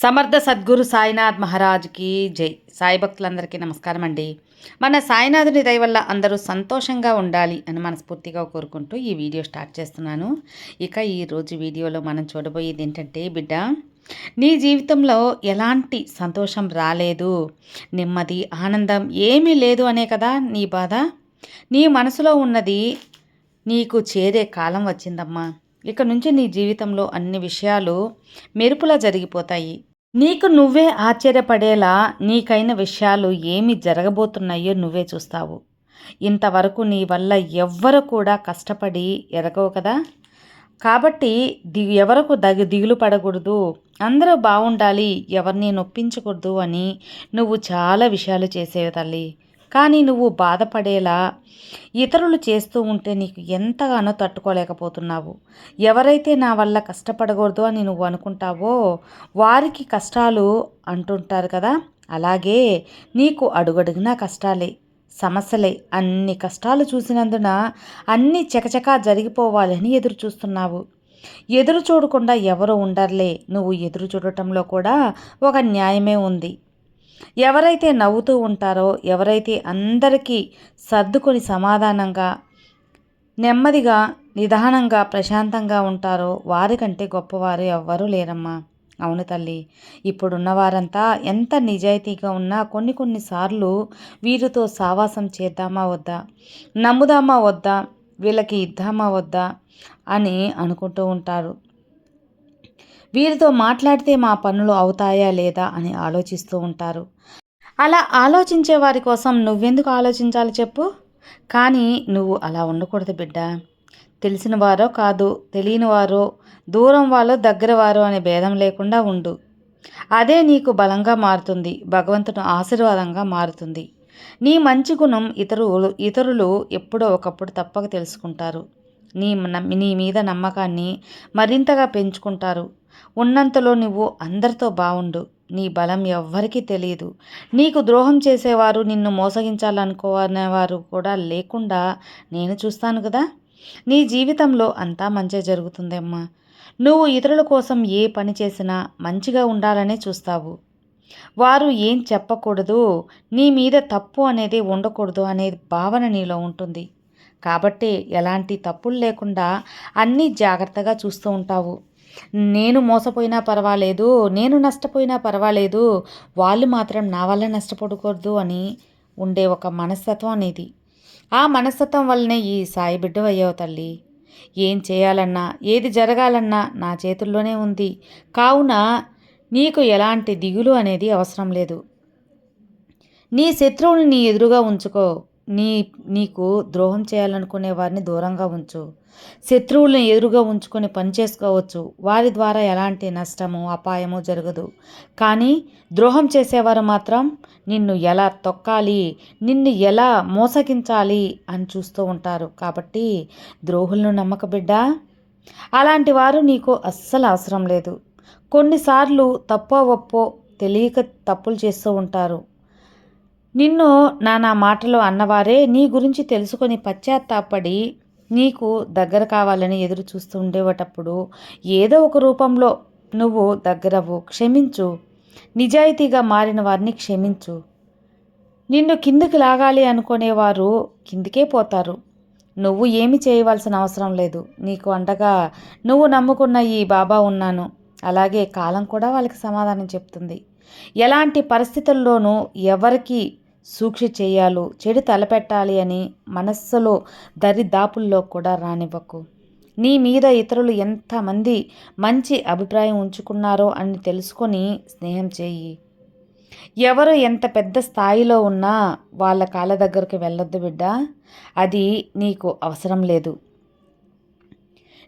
సమర్థ సద్గురు సాయినాథ్ మహారాజ్కి జై. సాయి భక్తులందరికీ నమస్కారం అండి. మన సాయినాథుని దయ వల్ల అందరూ సంతోషంగా ఉండాలి అని మనస్ఫూర్తిగా కోరుకుంటూ ఈ వీడియో స్టార్ట్ చేస్తున్నాను. ఇక ఈరోజు వీడియోలో మనం చూడబోయేది ఏంటంటే బిడ్డ నీ జీవితంలో ఎలాంటి సంతోషం రాలేదు నెమ్మది ఆనందం ఏమీ లేదు అనే కదా నీ బాధ? నీ మనసులో ఉన్నది నీకు చేరే కాలం వచ్చిందమ్మా. ఇక నుంచి నీ జీవితంలో అన్ని విషయాలు మెరుపులా జరిగిపోతాయి. నీకు నువ్వే ఆశ్చర్యపడేలా నీకైన విషయాలు ఏమి జరగబోతున్నాయో నువ్వే చూస్తావు. ఇంతవరకు నీ వల్ల ఎవ్వరు కూడా కష్టపడి ఎరగవు కదా? కాబట్టి ది ఎవరకు దగి దిగులు పడకూడదు. అందరూ బాగుండాలి ఎవరిని నొప్పించకూడదు అని నువ్వు చాలా విషయాలు చేసేవి తల్లి. కానీ నువ్వు బాధపడేలా ఇతరులు చేస్తూ ఉంటే నీకు ఎంతగానో తట్టుకోలేకపోతున్నావు. ఎవరైతే నా వల్ల కష్టపడకూడదు అని నువ్వు అనుకుంటావో వారికి కష్టాలు అంటుంటారు కదా? అలాగే నీకు అడుగడుగునా కష్టాలే సమస్యలే అన్ని కష్టాలు చూసినందున అన్ని చకచకా జరిగిపోవాలని ఎదురు చూస్తున్నావు ఎదురు చూడకుండా ఎవరు ఉండర్లే. నువ్వు ఎదురు చూడటంలో కూడా ఒక న్యాయమే ఉంది. ఎవరైతే నవ్వుతూ ఉంటారో ఎవరైతే అందరికీ సర్దుకొని సమాధానంగా నెమ్మదిగా నిదానంగా ప్రశాంతంగా ఉంటారో వారికంటే గొప్పవారు ఎవ్వరూ లేరమ్మా. అవును తల్లి ఇప్పుడున్న వారంతా ఎంత నిజాయితీగా ఉన్నా కొన్ని కొన్నిసార్లు వీరితో సావాసం చేద్దామా వద్దా నమ్ముదామా వద్దా వీళ్ళకి ఇద్దామా వద్దా అని అనుకుంటూ ఉంటారు. వీరితో మాట్లాడితే మా పనులు అవుతాయా లేదా అని ఆలోచిస్తూ ఉంటారు. అలా ఆలోచించే వారి కోసం నువ్వెందుకు ఆలోచించాలి చెప్పు. కానీ నువ్వు అలా ఉండకూడదు బిడ్డ. తెలిసిన వారో కాదు తెలియని వారో దూరం వారో దగ్గర వారో అనే భేదం లేకుండా ఉండు. అదే నీకు బలంగా మారుతుంది భగవంతుని ఆశీర్వాదంగా మారుతుంది. నీ మంచి గుణం ఇతరులు ఇతరులు ఎప్పుడో ఒకప్పుడు తప్పక తెలుసుకుంటారు. నీ నీ మీద నమ్మకాన్ని మరింతగా పెంచుకుంటారు. ఉన్నంతలో నువ్వు అందరితో బావుండు. నీ బలం ఎవ్వరికీ తెలియదు నీకు ద్రోహం చేసేవారు నిన్ను మోసగించాలనుకోనేవారు కూడా లేకుండా నేను చూస్తాను కదా? నీ జీవితంలో అంతా మంచి జరుగుతుందమ్మా. నువ్వు ఇతరుల కోసం ఏ పని చేసినా మంచిగా ఉండాలనే చూస్తావు. వారు ఏం చెప్పకూడదు నీ మీద తప్పు అనేది ఉండకూడదు అనే భావన నీలో ఉంటుంది. కాబట్టి ఎలాంటి తప్పులు లేకుండా అన్నీ జాగ్రత్తగా చూస్తూ ఉంటావు. నేను మోసపోయినా పర్వాలేదు నేను నష్టపోయినా పర్వాలేదు వాళ్ళు మాత్రం నా వల్ల నష్టపడకూడదు అని ఉండే ఒక మనస్తత్వం అనేది. ఆ మనస్తత్వం వల్లనే ఈ సాయి బిడ్డ అయ్యావు తల్లి. ఏం చేయాలన్నా ఏది జరగాలన్నా నా చేతుల్లోనే ఉంది. కావున నీకు ఎలాంటి దిగులు అనేది అవసరం లేదు. నీ శత్రువుని నీ ఎదురుగా ఉంచుకో. నీ నీకు ద్రోహం చేయాలనుకునే వారిని దూరంగా ఉంచు. శత్రువులను ఎదురుగా ఉంచుకొని పనిచేసుకోవచ్చు వారి ద్వారా ఎలాంటి నష్టము అపాయము జరగదు. కానీ ద్రోహం చేసేవారు మాత్రం నిన్ను ఎలా తొక్కాలి నిన్ను ఎలా మోసగించాలి అని చూస్తూ ఉంటారు. కాబట్టి ద్రోహులను నమ్మక బిడ్డ. అలాంటి వారు నీకు అస్సలు అవసరం లేదు. కొన్నిసార్లు తప్పో ఒప్పో తెలియక తప్పులు చేస్తూ ఉంటారు. నిన్ను నానా మాటలు అన్నవారే నీ గురించి తెలుసుకొని పశ్చాత్తాపడి నీకు దగ్గర కావాలని ఎదురు చూస్తూ ఉండేటప్పుడు ఏదో ఒక రూపంలో నువ్వు దగ్గరవు క్షమించు. నిజాయితీగా మారిన వారిని క్షమించు. నిన్ను కిందికి లాగాలి అనుకునేవారు కిందికే పోతారు. నువ్వు ఏమి చేయవలసిన అవసరం లేదు. నీకు అండగా నువ్వు నమ్ముకున్న ఈ బాబా ఉన్నాను. అలాగే కాలం కూడా వాళ్ళకి సమాధానం చెప్తుంది. ఎలాంటి పరిస్థితుల్లోనూ ఎవరికి సూక్షి చేయాలో చెడు తలపెట్టాలి అని మనస్సులో దరిదాపుల్లో కూడా రానివ్వకు. నీ మీద ఇతరులు ఎంతమంది మంచి అభిప్రాయం ఉంచుకున్నారో అని తెలుసుకొని స్నేహం చేయి. ఎవరు ఎంత పెద్ద స్థాయిలో ఉన్నా వాళ్ళ కాళ్ళ దగ్గరకు వెళ్ళొద్దు బిడ్డ. అది నీకు అవసరం లేదు.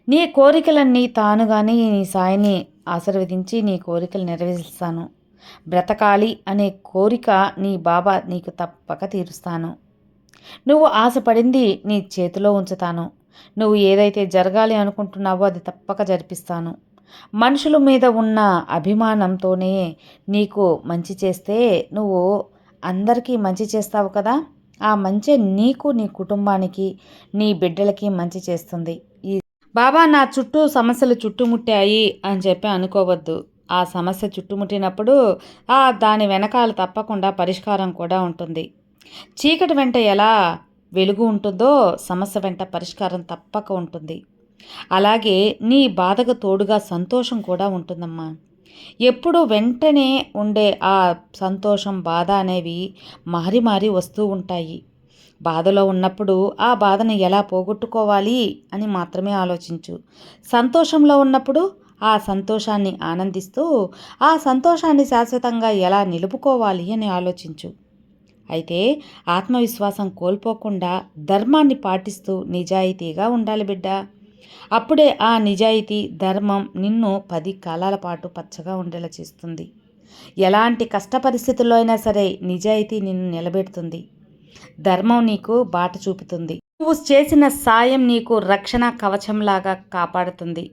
నీ కోరికలన్నీ తానుగాని నీ సాయిని ఆశీర్వదించి నీ కోరికలు నెరవేరుస్తాను. బ్రతకాలి అనే కోరిక నీ బాబా నీకు తప్పక తీరుస్తాను. నువ్వు ఆశపడింది నీ చేతిలో ఉంచుతాను. నువ్వు ఏదైతే జరగాలి అనుకుంటున్నావో అది తప్పక జరిపిస్తాను. మనుషుల మీద ఉన్న అభిమానంతోనే నీకు మంచి చేస్తే నువ్వు అందరికీ మంచి చేస్తావు కదా? ఆ మంచి నీకు నీ కుటుంబానికి నీ బిడ్డలకి మంచి చేస్తుంది. ఈ బాబా నా చుట్టూ సమస్యలు చుట్టుముట్టాయి అని చెప్పి అనుకోవద్దు. ఆ సమస్య చుట్టుముట్టినప్పుడు ఆ దాని వెనకాల తప్పకుండా పరిష్కారం కూడా ఉంటుంది. చీకటి వెంట ఎలా వెలుగు ఉంటుందో సమస్య వెంట పరిష్కారం తప్పక ఉంటుంది. అలాగే నీ బాధకు తోడుగా సంతోషం కూడా ఉంటుందమ్మా. ఎప్పుడు వెంటనే ఉండే ఆ సంతోషం బాధ అనేవి మారి మారి వస్తూ ఉంటాయి. బాధలో ఉన్నప్పుడు ఆ బాధను ఎలా పోగొట్టుకోవాలి అని మాత్రమే ఆలోచించు. సంతోషంలో ఉన్నప్పుడు ఆ సంతోషాన్ని ఆనందిస్తూ ఆ సంతోషాన్ని శాశ్వతంగా ఎలా నిలుపుకోవాలి అని ఆలోచించు. అయితే ఆత్మవిశ్వాసం కోల్పోకుండా ధర్మాన్ని పాటిస్తూ నిజాయితీగా ఉండాలి బిడ్డ. అప్పుడే ఆ నిజాయితీ ధర్మం నిన్ను పది కాలాల పాటు పచ్చగా ఉండేలా చేస్తుంది. ఎలాంటి కష్ట పరిస్థితుల్లో అయినా సరే నిజాయితీ నిన్ను నిలబెడుతుంది. ధర్మం నీకు బాట చూపుతుంది. నువ్వు చేసిన సాయం నీకు రక్షణ కవచంలాగా కాపాడుతుంది.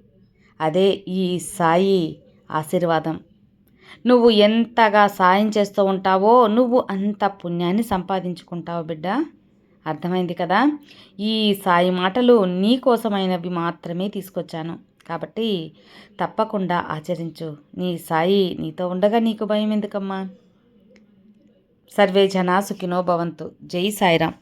అదే ఈ సాయి ఆశీర్వాదం. నువ్వు ఎంతగా సాయం చేస్తూ ఉంటావో నువ్వు అంత పుణ్యాన్ని సంపాదించుకుంటావు బిడ్డ. అర్థమైంది కదా? ఈ సాయి మాటలు నీ కోసమైనవి మాత్రమే తీసుకొచ్చాను. కాబట్టి తప్పకుండా ఆచరించు. నీ సాయి నీతో ఉండగా నీకు భయం ఎందుకమ్మా? సర్వే జనా సుఖినో భవంతు. జై సాయిరామ్.